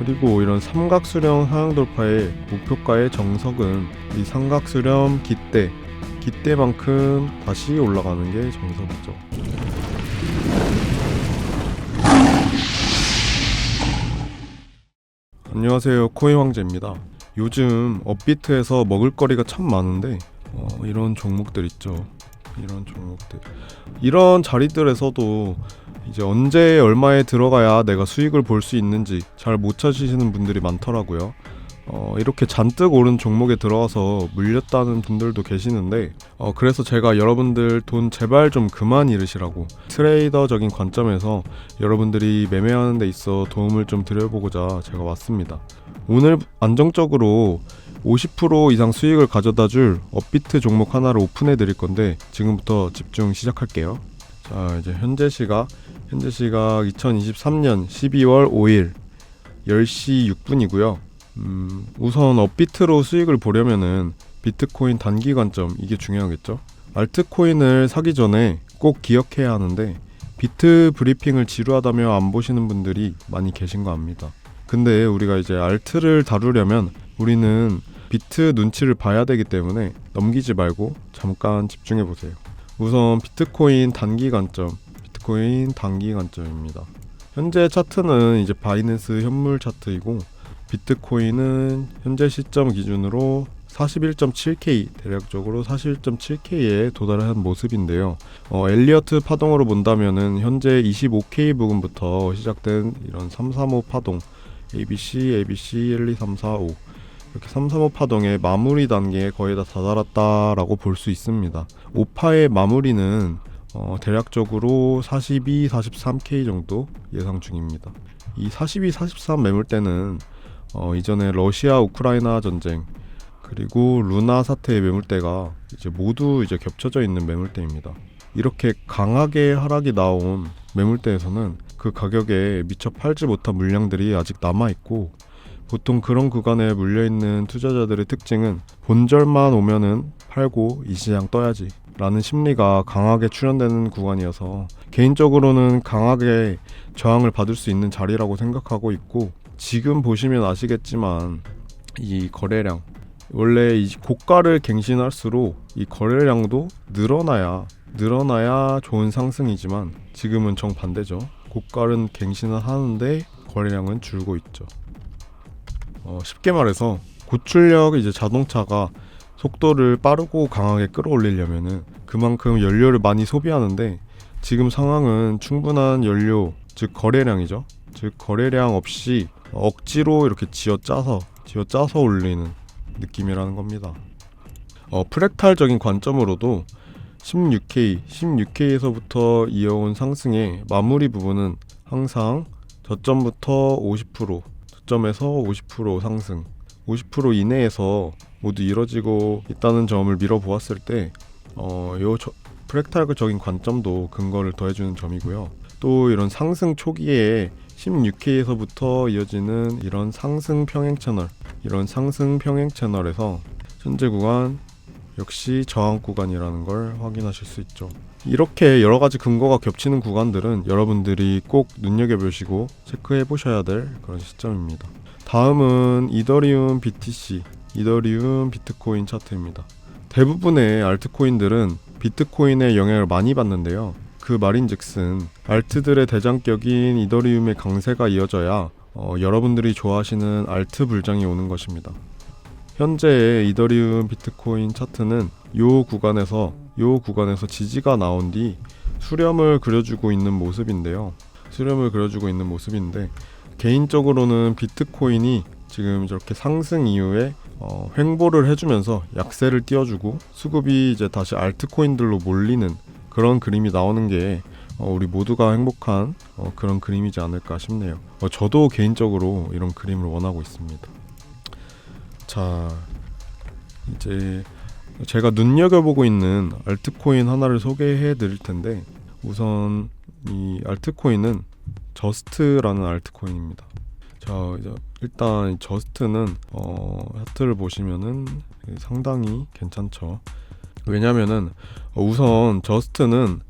그리고 이런 삼각수렴 하향 돌파의 목표가의 정석은 이 삼각수렴 기대 기대만큼 다시 올라가는 게 정석이죠. 안녕하세요 코인 황제입니다. 요즘 업비트에서 먹을거리가 참 많은데 어, 이런 종목들 있죠. 이런 종목들 이런 자리들에서도 이제 언제 얼마에 들어가야 내가 수익을 볼 수 있는지 잘 못 찾으시는 분들이 많더라고요. 어, 이렇게 잔뜩 오른 종목에 들어가서 물렸다는 분들도 계시는데 어, 그래서 제가 여러분들 돈 제발 좀 그만 잃으시라고 트레이더적인 관점에서 여러분들이 매매하는 데 있어 도움을 좀 드려보고자 제가 왔습니다. 오늘 안정적으로 50% 이상 수익을 가져다 줄 업비트 종목 하나를 오픈해 드릴 건데 지금부터 집중 시작할게요. 자, 이제 현재 시각 현재 시각 2023년 12월 5일 10시 6분이고요. 음, 우선 업비트로 수익을 보려면은 비트코인 단기 관점 이게 중요하겠죠. 알트코인을 사기 전에 꼭 기억해야 하는데 비트 브리핑을 지루하다며 안 보시는 분들이 많이 계신 거 압니다. 근데 우리가 이제 알트를 다루려면 우리는 비트 눈치를 봐야 되기 때문에 넘기지 말고 잠깐 집중해 보세요. 우선 비트코인 단기 관점, 비트코인 단기 관점입니다. 현재 차트는 이제 바이낸스 현물 차트이고 비트코인은 현재 시점 기준으로 41.7K 대략적으로 41.7K에 도달한 모습인데요. 어, 엘리어트 파동으로 본다면은 현재 25K 부근부터 시작된 이런 335 파동 ABC, ABC 1, 2, 3, 4, 5 이렇게 335 파동의 마무리 단계에 거의 다 다다랐다라고 볼 수 있습니다. 5파의 마무리는 어, 대략적으로 42, 43K 정도 예상 중입니다. 이 42, 43 매물대는 어, 이전에 러시아 우크라이나 전쟁 그리고 루나 사태의 매물대가 이제 모두 이제 겹쳐져 있는 매물대입니다. 이렇게 강하게 하락이 나온 매물대에서는 그 가격에 미처 팔지 못한 물량들이 아직 남아 있고 보통 그런 구간에 물려 있는 투자자들의 특징은 본절만 오면은 팔고 이 시장 떠야지 라는 심리가 강하게 출현되는 구간이어서 개인적으로는 강하게 저항을 받을 수 있는 자리라고 생각하고 있고 지금 보시면 아시겠지만 이 거래량 원래 이 고가를 갱신할수록 이 거래량도 늘어나야 늘어나야 좋은 상승이지만 지금은 정반대죠. 고가는 갱신을 하는데 거래량은 줄고 있죠. 어, 쉽게 말해서 고출력 이제 자동차가 속도를 빠르고 강하게 끌어올리려면은 그만큼 연료를 많이 소비하는데 지금 상황은 충분한 연료 즉 거래량이죠. 즉 거래량 없이 억지로 이렇게 쥐어 짜서 쥐어 짜서 올리는 느낌이라는 겁니다. 어, 프랙탈적인 관점으로도 16K, 16K에서부터 이어온 상승의 마무리 부분은 항상 저점부터 50%, 저점에서 50% 상승, 50% 이내에서 모두 이뤄지고 있다는 점을 밀어보았을 때, 어, 요 저, 프랙탈적인 관점도 근거를 더해주는 점이고요. 또 이런 상승 초기에 16K에서부터 이어지는 이런 상승 평행 채널, 이런 상승 평행 채널에서 현재 구간 역시 저항 구간이라는 걸 확인하실 수 있죠. 이렇게 여러 가지 근거가 겹치는 구간들은 여러분들이 꼭 눈여겨보시고 체크해 보셔야 될 그런 시점입니다. 다음은 이더리움 BTC, 이더리움 비트코인 차트입니다. 대부분의 알트코인들은 비트코인의 영향을 많이 받는데요. 그 말인즉슨 알트들의 대장격인 이더리움의 강세가 이어져야 어, 여러분들이 좋아하시는 알트 불장이 오는 것입니다. 현재의 이더리움 비트코인 차트는 요 구간에서 요 구간에서 지지가 나온 뒤 수렴을 그려주고 있는 모습인데요. 수렴을 그려주고 있는 모습인데 개인적으로는 비트코인이 지금 저렇게 상승 이후에 어, 횡보를 해주면서 약세를 띄워주고 수급이 이제 다시 알트코인들로 몰리는 그런 그림이 나오는 게 어, 우리 모두가 행복한 어, 그런 그림이지 않을까 싶네요. 어, 저도 개인적으로 이런 그림을 원하고 있습니다. 자, 이제 제가 눈여겨보고 있는 알트코인 하나를 소개해 드릴 텐데 우선 이 알트코인은 저스트라는 알트코인입니다. 자, 일단 이 저스트는 어, 하트를 보시면은 상당히 괜찮죠. 왜냐면은 어, 우선 저스트는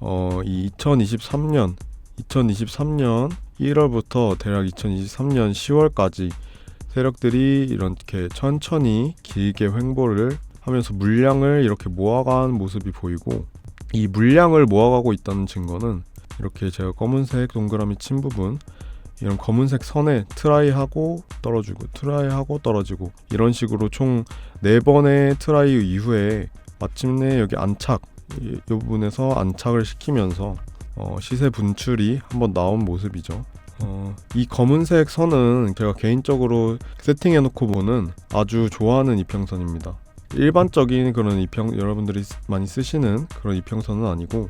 어, 이 2023년 2023년 1월부터 대략 2023년 10월까지 세력들이 이렇게 천천히 길게 횡보를 하면서 물량을 이렇게 모아간 모습이 보이고 이 물량을 모아가고 있다는 증거는 이렇게 제가 검은색 동그라미 친 부분 이런 검은색 선에 트라이하고 떨어지고 트라이하고 떨어지고 이런 식으로 총네 번의 트라이 이후에 마침내 여기 안착 이, 이 부분에서 안착을 시키면서 어, 시세 분출이 한번 나온 모습이죠. 어, 이 검은색 선은 제가 개인적으로 세팅해놓고 보는 아주 좋아하는 이평선입니다. 일반적인 그런 이평 여러분들이 쓰- 많이 쓰시는 그런 이평선은 아니고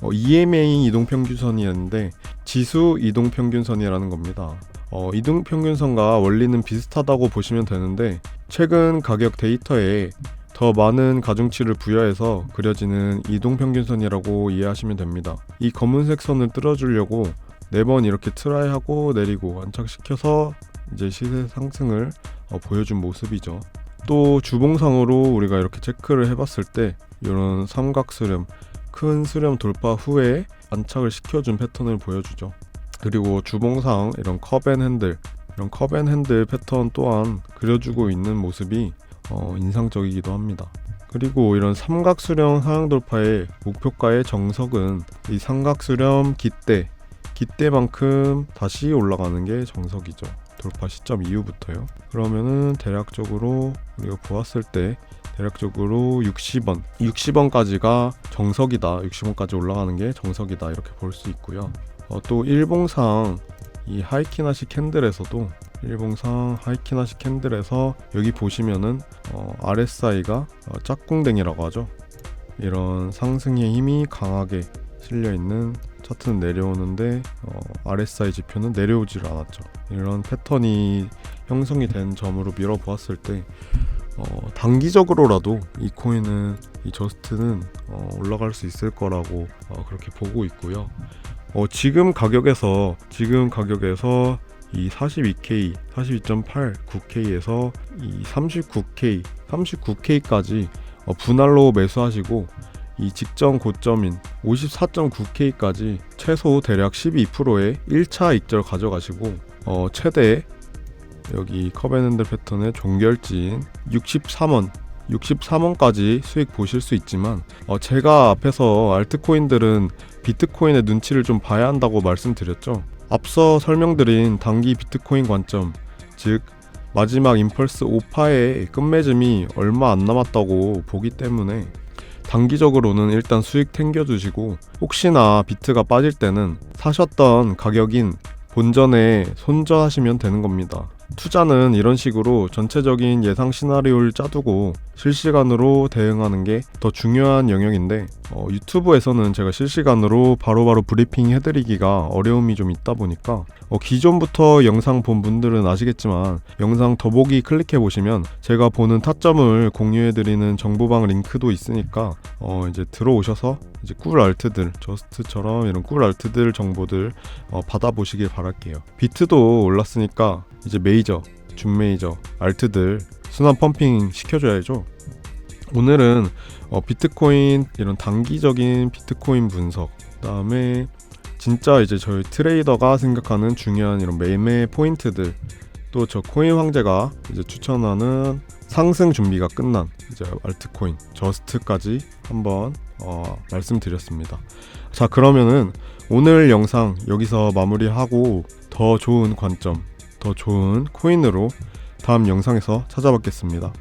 어, EMA 이동평균선이었는데 지수 이동평균선이라는 겁니다. 어, 이동평균선과 원리는 비슷하다고 보시면 되는데 최근 가격 데이터에 더 많은 가중치를 부여해서 그려지는 이동평균선이라고 이해하시면 됩니다. 이 검은색 선을 뚫어주려고 네 번 이렇게 트라이하고 내리고 안착시켜서 이제 시세 상승을 어, 보여준 모습이죠. 또 주봉상으로 우리가 이렇게 체크를 해봤을 때 이런 삼각 수렴, 큰 수렴 돌파 후에 안착을 시켜준 패턴을 보여주죠. 그리고 주봉상 이런 컵앤 핸들, 이런 컵앤 핸들 패턴 또한 그려주고 있는 모습이 어, 인상적이기도 합니다. 그리고 이런 삼각수렴 하향 돌파의 목표가의 정석은 이 삼각수렴 기대, 기대만큼 다시 올라가는 게 정석이죠. 돌파 시점 이후부터요. 그러면은 대략적으로 우리가 보았을 때 대략적으로 60원, 60원까지가 정석이다. 60원까지 올라가는 게 정석이다. 이렇게 볼 수 있고요. 어, 또 일봉상 이 하이키나시 캔들에서도 일봉상 하이키나시 캔들에서 여기 보시면은 어, RSI가 어, 짝꿍댕이라고 하죠. 이런 상승의 힘이 강하게 실려 있는 차트는 내려오는데 어, RSI 지표는 내려오질 않았죠. 이런 패턴이 형성이 된 점으로 밀어보았을 때 어, 단기적으로라도 이 코인은 이 저스트는 어, 올라갈 수 있을 거라고 어, 그렇게 보고 있고요. 어, 지금 가격에서 지금 가격에서 이 42K, 42.8, 9K에서 이 39K, 39K까지 어, 분할로 매수하시고 이 직전 고점인 54.9K까지 최소 대략 12%의 1차 익절 가져가시고 어, 최대 여기 커벤핸들 패턴의 종결지인 63원 63원까지 수익 보실 수 있지만 어, 제가 앞에서 알트코인들은 비트코인의 눈치를 좀 봐야 한다고 말씀드렸죠. 앞서 설명드린 단기 비트코인 관점, 즉 마지막 임펄스 5파의 끝맺음이 얼마 안 남았다고 보기 때문에 단기적으로는 일단 수익 챙겨주시고 혹시나 비트가 빠질 때는 사셨던 가격인 본전에 손절하시면 되는 겁니다. 투자는 이런 식으로 전체적인 예상 시나리오를 짜두고 실시간으로 대응하는 게 더 중요한 영역인데 어, 유튜브에서는 제가 실시간으로 바로 바로 브리핑 해드리기가 어려움이 좀 있다 보니까 어, 기존부터 영상 본 분들은 아시겠지만 영상 더보기 클릭해 보시면 제가 보는 타점을 공유해드리는 정보방 링크도 있으니까 어, 이제 들어오셔서 이제 꿀 알트들 저스트처럼 이런 꿀 알트들 정보들 어, 받아보시길 바랄게요. 비트도 올랐으니까 이제 메이저, 준 메이저, 알트들 순환 펌핑 시켜줘야죠. 오늘은 어, 비트코인 이런 단기적인 비트코인 분석, 그다음에 진짜 이제 저희 트레이더가 생각하는 중요한 이런 매매 포인트들, 또 저 코인 황제가 이제 추천하는 상승 준비가 끝난 이제 알트코인 저스트까지 한번 어, 말씀드렸습니다. 자 그러면은 오늘 영상 여기서 마무리하고 더 좋은 관점, 더 좋은 코인으로 다음 영상에서 찾아뵙겠습니다.